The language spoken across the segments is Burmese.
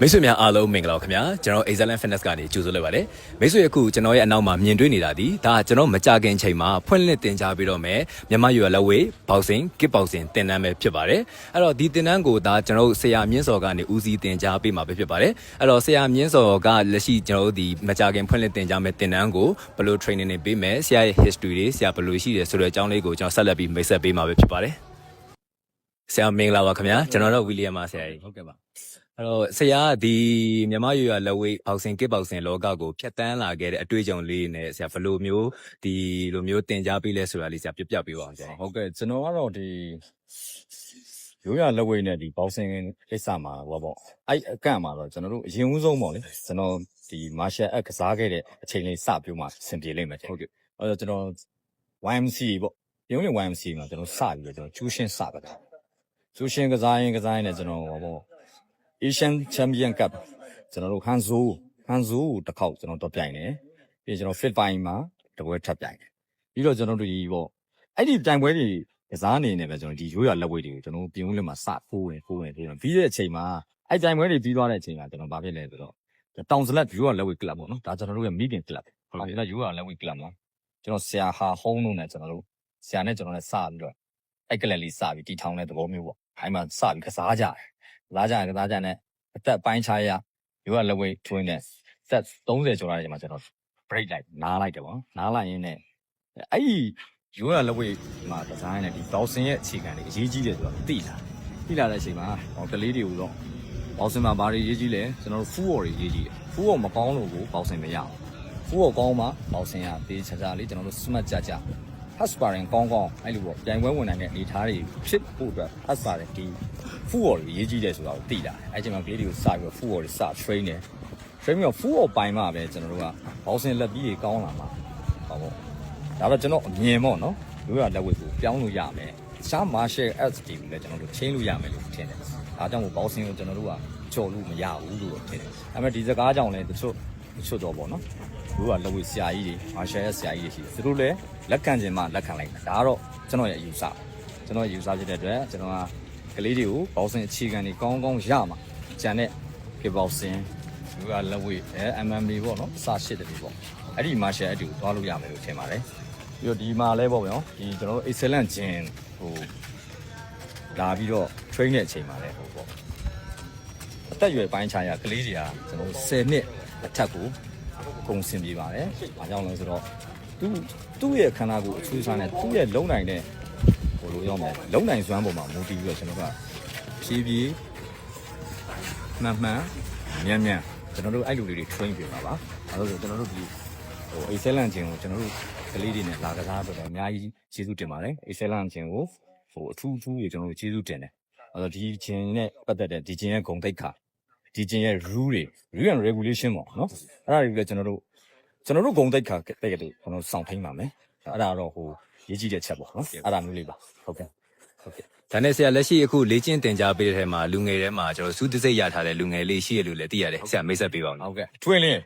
မိတ်ဆွေများအားလုံးမင်္ဂလာပါခင်ဗျာကျွန်တော် Excellent Fitness ကနေကြိုဆိုလိုက်ပါတယ်မိတ်ဆွေအခုကျွန်တော်ရဲ့အနောက်မှာမြင်တွေ့နေတာဒီဒါကကျွန်တော်မကြခင်ချိန်မှာဖွင့်လှစ်တင်ကြားပြီးတော့မယ်မြန်မာရွယ်လက်ဝေးဘောက်ဆင်ကစ်ဘောက်ဆင်တင်တန်းပဲဖြစ်ပါတယ်အဲ့တော့ဒီတင်တန်းကိုဒါကျွန်တော်ဆရာမြင့်စော်ကနေဦးစီးတင်ကြားပေးမှာပဲဖြစ်ပါတယ်အဲ့တော့ဆရာမြင့်စော်ကလက်ရှိကျွန်တော်တို့ဒီမကြခင်ဖွင့်လှစ်တင်ကြားမယ်တင်တန်းကိုဘယ်လို training တွေပေးမယ်ဆရာရဲ့ history တွေဆရာဘယ်လိုရှိတယ်ဆိုတဲ့အကြောင်းလေးကိုကျွန်တော်ဆက်လက်ပြီးမိတ်ဆက်ပေးမှာပဲဖြစ်ပါတယ်ဆရာမင်္ဂလာပါခင်ဗျာကျွန်တော်တော့ဝီလီယမ်ပါဆရာကြီးဟုတ်ကဲ့ပါ အဲ့တော့ဆရာကဒီမြန်မာရွရလက်ဝေးဘောက်ဆင်ကစ်ဘောက်ဆင်လောကကိုဖျက်ဆီးလာခဲ့တဲ့အတွေ့အကြုံလေးနဲ့ဆရာဘယ်လိုမျိုးဒီလိုမျိုးတင် जा ပေးလဲဆိုတာလေးဆရာပြပြပေးပါအောင်ဆရာဟုတ်ကဲ့ကျွန်တော်ကတော့ဒီရိုးရလက်ဝဲနဲ့ဒီဘောက်ဆင်ကိစ္စမှာဟောပေါ့အဲ့အကန့်မှာတော့ကျွန်တော်တို့အရင်ဦးဆုံးပေါ့လေကျွန်တော်ဒီ martial art ကစားခဲ့တဲ့အချိန်လေးစပြိုးမှဆင်ပြေလိမ့်မယ်ဟုတ်ကဲ့အဲ့တော့ကျွန်တော် YMC ပေါ့ရုံးရင် YMC မှာကျွန်တော်စပြီးတော့ကျွန်တော်ကျူးရှင်းစပါတာကျူးရှင်းကစားရင်ကစားရင်လည်းကျွန်တော်ဟောပေါ့ Asian Champion Cup ကျွန်တော်တို့ဟန်ဇိုးဟန်ဇိုးကိုတစ်ခေါက်ကျွန်တော်တော့ပြိုင်တယ်ပြီးရင်ကျွန်တော် fit fine မှာတပွဲထပ်ပြိုင်တယ်ပြီးတော့ကျွန်တော်တို့ဒီပေါ့အဲ့ဒီပြိုင်ပွဲတွေကစားနေနေပဲကျွန်တော်ဒီရိုးရလက်ဝဲတွေကိုကျွန်တော်ပြင်ဦးလင်းမှာစဖိုးဝင်ဖိုးဝင်ပြီးတော့ပြီးတဲ့အချိန်မှာအဲ့ပြိုင်ပွဲတွေပြီးသွားတဲ့အချိန်မှာကျွန်တော်ဗာဖြစ်လဲဆိုတော့တောင်စလက်ရိုးရလက်ဝဲကလပ်ပေါ့နော်ဒါကျွန်တော်တို့ရဲ့ meeting club ဟုတ်ကဲ့ဒါရိုးရလက်ဝဲကလပ်မှာကျွန်တော်ဆရာဟာဟုံးလို့နဲ့ကျွန်တော်တို့ဆရာနဲ့ကျွန်တော်နဲ့စပြီးတော့အဲ့ကလပ်လေးစပြီးတီထောင်တဲ့သဘောမျိုးပေါ့အဲ့မှာစပြီးကစားကြတယ် ကစားကြတယ်ကစားကြတယ်အသက်ပိုင်းခြားရရိုးရလက်ဝဲ twin နဲ့သက်30ကျော်လာတဲ့အချိန်မှာကျွန်တော် break လိုက်နားလိုက်တယ်ပေါ့နားလိုက်ရင်းနဲ့အဲ့ဒီရိုးရလက်ဝဲမှာကစားရတဲ့ဒီ boxing ရဲ့အခြေခံတွေအရေးကြီးတယ်ဆိုတော့သိလာသိလာတဲ့အချိန်မှာဟောကလေးတွေကိုတော့ boxing မှာဘာတွေရေးကြီးလဲကျွန်တော်တို့ full war တွေရေးကြီးတယ် full war မကောင်းလို့ကို boxing မရအောင် full war ကောင်းမှ boxing ကတေးချာချာလေးကျွန်တော်တို့ smart ကြကြ has sparring ကောင်းကောင်းအဲ့လိုပေါ့ပြိုင်ပွဲဝင်နိုင်တဲ့အနေအထားတွေဖြစ်ဖို့အတွက် has sparring ဒီ full war တွေရေးကြီးတယ်ဆိုတာကိုသိလာတယ်အဲ့ချိန်မှာကလေးတွေကိုစပြီးတော့ full war တွေစ train တယ် train ပြီးတော့ full war ပိုင်းမှာပဲကျွန်တော်တို့က boxing လက်ပြီးတွေကောင်းလာမှာဟောပေါ့ဒါတော့ကျွန်တော်အမြင်ပေါ့နော်တို့ရလက်ဝဲကိုပြောင်းလို့ရမယ်ရှား martial arts တွေလည်းကျွန်တော်တို့ချင်းလို့ရမယ်လို့ထင်တယ်ဒါကြောင့်မို့ boxing ကိုကျွန်တော်တို့ကကြော်လို့မရဘူးလို့ထင်တယ်ဒါပေမဲ့ဒီစကားကြောင့်လည်းတချို့တ ချို့တော့ပေါ့နော်တို့ကလက်ဝဲဆရာကြီးတွေ martial arts ဆရာကြီးတွေရှိတယ်သူတို့လည်းလက်ခံခြင်းမှလက်ခံလိုက်တာဒါကတော့ကျွန်တော်ရဲ့အယူဆကျွန်တော်ရဲ့အယူဆဖြစ်တဲ့အတွက်ကျွန်တော်ကကလေးတွေကို boxing အခြေခံတွေကောင်းကောင်းရမှာကြံတဲ့ kick boxing သူကလက်ဝဲအဲ MMA ပေါ့နော်အစားရှိတယ်ပေါ့အဲ့ဒီ martial art ကိုသွားလို့ရမယ်လို့ထင်ပါတယ်ပြီးတော့ဒီမှာလဲပေါ့ဗျာဒီကျွန်တော်တို့ excellent gym ဟိုလာပြီးတော့ train တဲ့အချိန်မှာလဲဟိုပေါ့အသက်အရွယ်ပိုင်းခြားရကလေးတွေကကျွန်တော်တို့10နှစ် အထက်ကိုအကုန်ဆင်ပြေပါတယ်။အားကြောင့်လဲဆိုတော့သူသူ့ရဲ့ခန္ဓာကိုယ်အချွေးစားနဲ့သူ့ရဲ့လုံနိုင်တဲ့ဟိုလိုရောက်မယ်လုံနိုင်စွမ်းပေါ်မှာမူတည်ပြီးတော့ကျွန်တော်ကဖြည်းဖြည်းမှန်မှန်မြန်မြန်ကျွန်တော်တို့အဲ့လူတွေတွေ train ပြပါပါ။အဲလိုဆိုကျွန်တော်တို့ဒီဟို excellent gym ကိုကျွန်တော်တို့ကလေးတွေနဲ့လာကစားတော့အများကြီးကျေးဇူးတင်ပါတယ်။ excellent gym ကိုဟိုအထူးအထူးကြီးကျွန်တော်တို့ကျေးဇူးတင်တယ်။အဲတော့ဒီ gym နဲ့ပတ်သက်တဲ့ဒီ gym ရဲ့ဂုဏ်သိက္ခာ ဒီ gym ရဲ့ rule တွေ rule and regulation ပေါ့နော်။အဲ့ဒါတွေလည်းကျွန်တော်တို့ကျွန်တော်တို့ဂုဏ်သိက္ခာတဲ့ကလေးကျွန်တော်စောင့်ထိန်ပါမယ်။အဲ့ဒါတော့ဟိုရေးကြည့်တဲ့ချက်ပေါ့နော်။အဲ့ဒါမျိုးလေးပါ။ဟုတ်ကဲ့။ဟုတ်ကဲ့ ဒါနဲ့ဆရာလက်ရှိအခုလေ့ကျင့်တင် जा ပေးတဲ့ထဲမှာလူငယ်ထဲမှာကျွန်တော်စူးတစိတ်ရထားတဲ့လူငယ်လေးရှိရလို့လည်းသိရတယ်ဆရာမိတ်ဆက်ပေးပါဦး ။ နော် ဟုတ်ကဲ့။ထွင်လင်း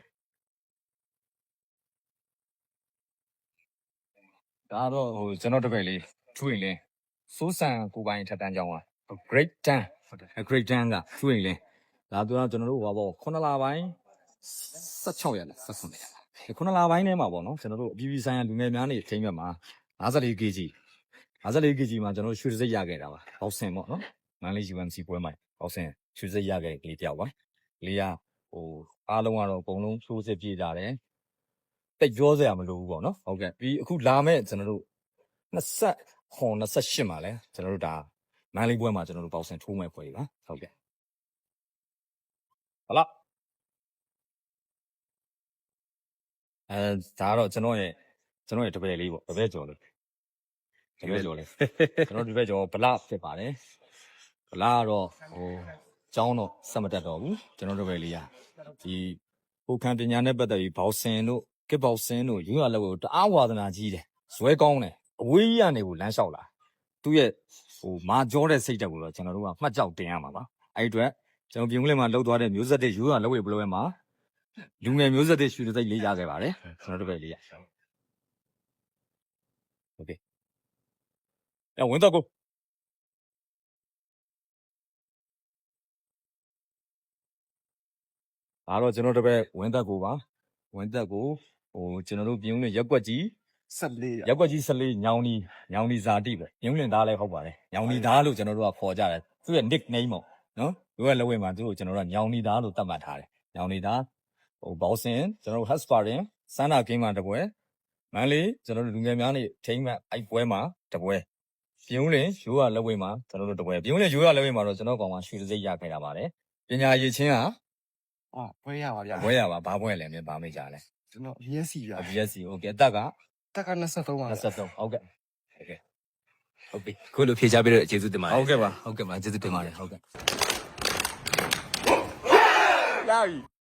ဒါတော့ဟိုကျွန်တော်တပည့်လေးထွင်လင်းစိုးစံကိုပိုင်ထက်တန်းကြောင်းอ่ะ great dan ဟုတ်တယ် great dan ကထွင်လင်း ဒါပြောတော့ကျွန်တော်တို့ဟောပေါ့9လပိုင်း16ရက်လား16ရက်လား9လပိုင်းထဲမှာပေါ့နော်ကျွန်တော်တို့အပြည်ပြည်ဆိုင်ရာလူငယ်များနေချိန်မြတ်မှာ54 kg 54 kg မှာကျွန်တော်တို့ရွှေစက်ရခဲ့တာပါဘောက်ဆင်ပေါ့နော်မန်လေး UMC ပွဲမှာဘောက်ဆင်ရွှေစက်ရခဲ့ကလေးတယောက်ပါလေးကဟိုအားလုံးကတော့အကုန်လုံးဆိုးစစ်ပြေးကြတယ်တက်ကြောစရာမလိုဘူးပေါ့နော်ဟုတ်ကဲ့ပြီးအခုလာမဲ့ကျွန်တော်တို့20ဟွန်28မှာလဲကျွန်တော်တို့ဒါမန်လေးပွဲမှာကျွန်တော်တို့ဘောက်ဆင်ထိုးမဲ့ပွဲကြီးပါဟုတ်ကဲ့ ဟလာအဲဒါကတော့ကျွန်တော်ရဲ့ကျွန်တော်ရဲ့တပည့်လေးပေါ့တပည့်ကျော်လေးတပည့်ကျော်လေးကျွန်တော်ဒီဘက်ကျော်ဗလာဖြစ်ပါတယ်ဗလာကတော့ဟိုကျောင်းတော့ဆက်မတက်တော့ဘူးကျွန်တော်တို့ပဲလေးရဒီကိုခံပညာနဲ့ပတ်သက်ပြီးဘောက်ဆင်တို့ကစ်ဘောက်ဆင်တို့ယူရလက်ကိုတအားဝါသနာကြီးတယ်ဇွဲကောင်းတယ်အဝေးကြီးကနေကိုလမ်းလျှောက်လာသူ့ရဲ့ဟိုမာကြောတဲ့စိတ်တက်ကိုတော့ကျွန်တော်တို့ကမှတ်ကြောက်တင်ရမှာပါအဲ့ဒီအတွက် ကျွန်တော်ပြင်ဦးလင်းမှာလှုပ်သွားတဲ့မျိုးဆက်တဲ့ယူရလက်ဝဲဘလိုပဲမှာလူငယ်မျိုးဆက်တဲ့ရွှေစိတ်လေးရခဲ့ပါတယ်ကျွန်တော်တို့ပဲလေးရဟုတ်ကဲ့အဲဝင်တော့ကိုဒါတော့ကျွန်တော်တို့ပဲဝင်းသက်ကိုပါဝင်းသက်ကိုဟိုကျွန်တော်တို့ပြုံးနေရက်ကွက်ကြီးဆက်လေးရရက်ကွက်ကြီး14ညောင်နီညောင်နီဇာတိပဲပြုံးလင်သားလည်းဟုတ်ပါတယ်ညောင်နီသားလို့ကျွန်တော်တို့ကခေါ်ကြတယ်သူ့ရဲ့ nickname ပေါ့ နော်သူကလက်ဝဲမှာသူ့ကိုကျွန်တော်တို့ကညောင်နီသားလို့သတ်မှတ်ထားတယ်ညောင်နီသားဟိုဘောက်ဆင်ကျွန်တော်တို့ Hasparin စန္ဒကင်းမှာတပွဲမန်လေးကျွန်တော်တို့လူငယ်များနေထိမ့်မှအိုက်ပွဲမှာတပွဲပြုံးလင်ရိုးရလက်ဝဲမှာကျွန်တော်တို့တပွဲပြုံးလင်ရိုးရလက်ဝဲမှာတော့ကျွန်တော်ကောင်ကရွှေစစိတ်ရခဲ့တာပါတယ်ပညာရည်ချင်းက အာဘွဲရပါဗျာ ဘွဲရပါဘာဘွဲလဲမြင်ပါမိကြလဲ ကျွန်တော် BSc ဗျာ BSc โอเคအသက်က တက်က23ပါဗျာ 23ဟုတ်ကဲ့ ဟုတ်ပြီခုလိုဖြေချပေးတော့ကျေးဇူးတင်ပါတယ် ဟုတ်ကဲ့ပါ ဟုတ်ကဲ့ပါကျေးဇူးတင်ပါတယ်ဟုတ်ကဲ့ ရပြီ